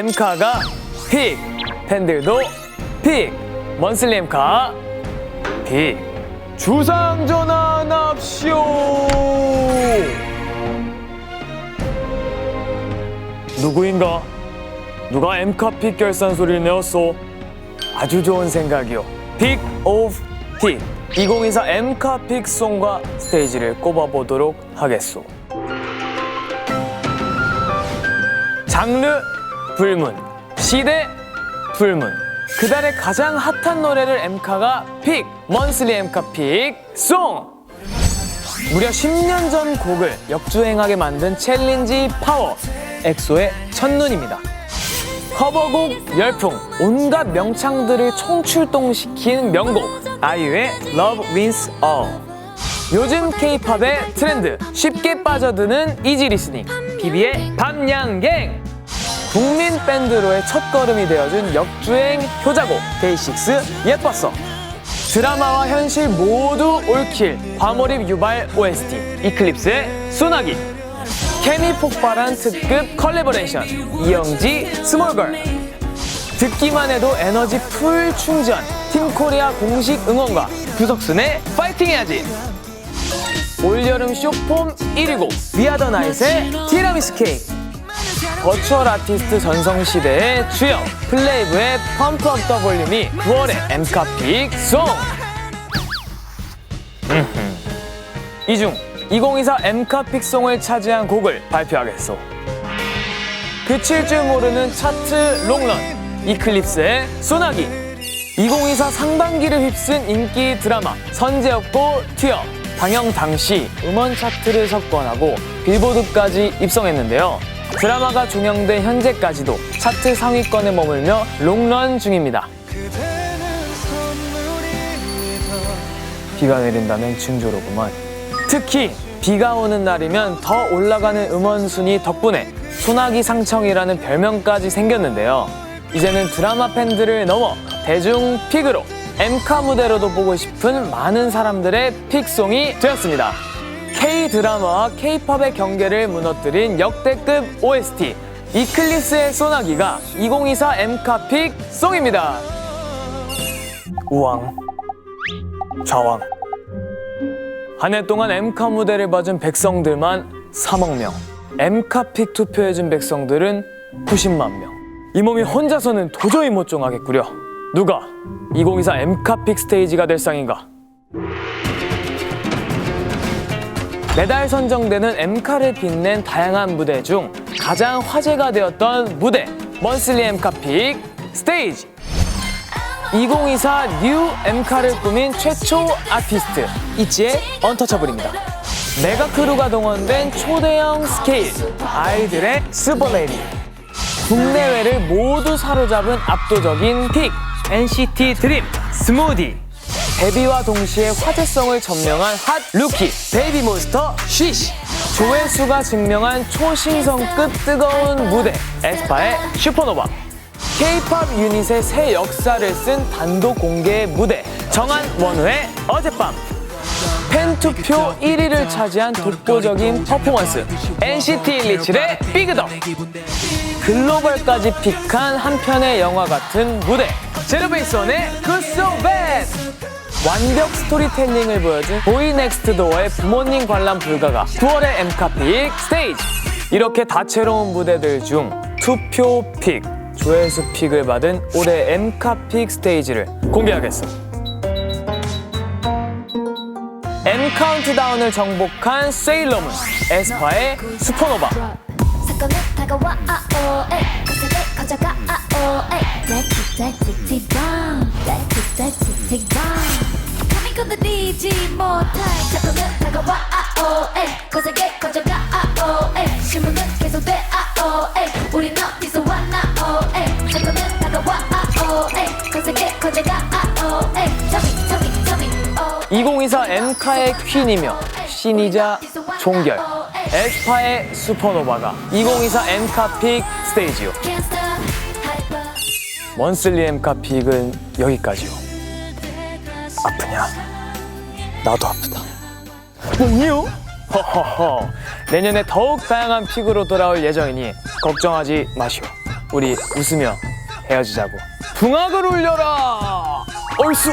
엠카가 픽 팬들도 픽 먼슬리 엠카 픽 주상 전환합시오 누구인가? 누가 엠카 픽 결산 소리를 내었소? 아주 좋은 생각이요. 픽 오브 픽 2024 엠카 픽 송과 스테이지를 꼽아보도록 하겠소. 장르 불문, 시대 불문. 그달의 가장 핫한 노래를 엠카가 픽, 먼슬리 엠카 픽 송. 무려 10년 전 곡을 역주행하게 만든 챌린지 파워 엑소의 첫눈입니다. 커버곡 열풍, 온갖 명창들을 총출동시킨 명곡 아이유의 Love Wins All. 요즘 K-팝의 트렌드, 쉽게 빠져드는 이지 리스닝, 비비의 밤양갱. 국민 밴드로의 첫걸음이 되어준 역주행 효자곡 데이식스 예뻤어. 드라마와 현실 모두 올킬 과몰입 유발 OST 이클립스의 소나기. 케미 폭발한 특급 컬래버레이션 이영지 스몰걸. 듣기만 해도 에너지 풀 충전 팀코리아 공식 응원과 구석순의 파이팅 해야지. 올여름 쇼폼 1위곡 위아더 나잇의 티라미수 케이크 버추얼 아티스트 전성시대의 주역 플레이브의 펌프 업 더 볼륨이 9월의 엠카 픽 송. 이중 2024 엠카 픽 송을 차지한 곡을 발표하겠소. 그칠 줄 모르는 차트 롱런 이클립스의 소나기. 2024 상반기를 휩쓴 인기 드라마 선제였고 튀어 방영 당시 음원 차트를 석권하고 빌보드까지 입성했는데요 드라마가 종영된 현재까지도 차트 상위권에 머물며 롱런 중입니다 비가 내린다는 징조로구만 특히 비가 오는 날이면 더 올라가는 음원 순위 덕분에 소나기 상청이라는 별명까지 생겼는데요. 이제는 드라마 팬들을 넘어 대중 픽으로 엠카 무대로도 보고 싶은 많은 사람들의 픽송이 되었습니다. K 드라마와 K-팝의 경계를 무너뜨린 역대급 OST 이클립스의 소나기가 2024 엠카 픽 송입니다. 우왕 좌왕. 한 해 동안 엠카 무대를 봐준 백성들만 3억 명 엠카픽 투표해준 백성들은 90만 명. 이 몸이 혼자서는 도저히 못 종하겠구려. 누가 2024 엠카픽 스테이지가 될 상인가 매달 선정되는 엠카를 빛낸 다양한 무대 중 가장 화제가 되었던 무대. 먼슬리 엠카픽 스테이지. 2024뉴 엠카를 꾸민 최초 아티스트. 이치의 언터처블입니다. 메가 크루가 동원된 초대형 스케일. 아이들의 슈퍼레디. 국내외를 모두 사로잡은 압도적인 픽. NCT 드림. 스무디 데뷔와 동시에 화제성을 점령한 핫 루키 베이비 몬스터 쉬쉬. 조회수가 증명한 초신성급 뜨거운 무대 에스파의 슈퍼노바. K-팝 유닛의 새 역사를 쓴 단독 공개 무대 정한 원우의 어젯밤. 팬 투표 1위를 차지한 독보적인 퍼포먼스 NCT 127의 비그덕 글로벌까지 픽한 한 편의 영화 같은 무대 제로베이스원의 굿소 밴 완벽 스토리텔링을 보여준 보이넥스트도어의 부모님 관람 불가가 9월의 엠카픽 스테이지 이렇게 다채로운 무대들 중 투표 픽 조회수 픽을 받은 올해 엠카픽 스테이지를 공개하겠어 M 카운트다운을 정복한 세일러문 에스파의 슈퍼노바 사 감히 건드리지 못할 사건은 다가와 아오 에이 거세게 커져가 아오 에이 신문은 계속돼 아오 에이 우린 어디서 왔나 오 에이 사건은 다가와 아오 에이 거세게 커져가 아오 에이 저기 저기 저기 오2024 엠카의 퀸이며 신이자 종결. 에스파의 슈퍼노바가 2024 엠카픽 스테이지요. Can't stop hyper. 먼슬리 엠카픽은 여기까지요. 아프냐? 나도 아프다 뽕이요? 허허허 내년에 더욱 다양한 픽으로 돌아올 예정이니 걱정하지 마시오 우리 웃으며 헤어지자고. 붕악을 울려라. 얼쑤.